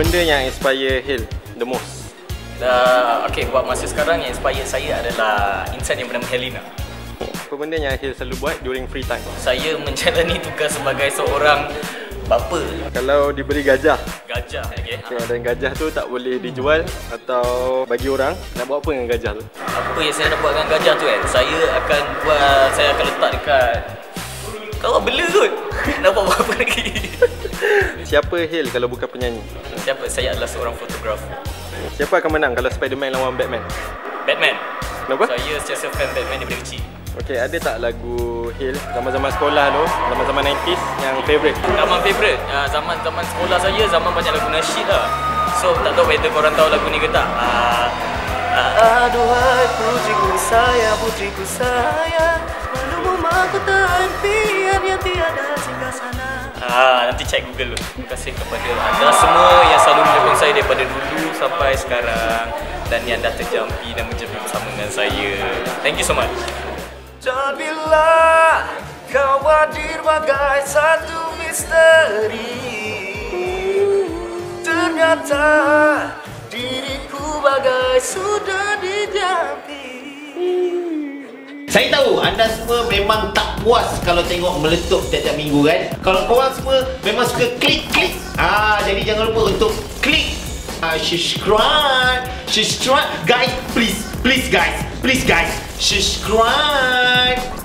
Benda yang inspire Hill the most? Uh, okay, buat masa sekarang yang inspired saya adalah insan yang bernama Helena. Apa benda yang Hill selalu buat during free time? Saya menjalani tugas sebagai seorang bapa Kalau diberi gajah, gajah. Okay. okay, dan gajah tu tak boleh dijual atau bagi orang, nak buat apa dengan gajah tu? Apa yang saya nak buat dengan gajah tu kan? Saya akan buat, saya akan letak dekat kau bela kot. Nak buat apa lagi? Siapa Hill kalau bukan penyanyi? Siapa? Saya adalah seorang fotografer. Siapa akan menang kalau Spider-Man lawan Batman? Batman. Kenapa? Saya sentiasa fan Batman daripada kecil. Okey, ada tak lagu Hill zaman-zaman sekolah tu, zaman-zaman 90s yang favourite? Zaman favourite uh, Zaman-zaman sekolah saya Zaman banyak lagu nasyid lah So tak tahu whether korang tahu lagu ni ke tak uh, uh, Aduhai putriku saya Putriku saya Malu memaku tak impian Yang Ah, nanti cek Google dulu. Terima kasih kepada anda semua yang selalu menyokong saya daripada dulu sampai sekarang dan yang dah terjampi dan menjadi bersama dengan saya. Thank you so much. Dan bila kau hadir bagai satu misteri Ternyata diriku bagai sudah Saya tahu anda semua memang tak puas kalau tengok meletup tiap-tiap minggu kan. Kalau korang semua memang suka klik-klik. Ah, jadi jangan lupa untuk klik uh, subscribe. Subscribe guys, please, please guys, please guys, subscribe.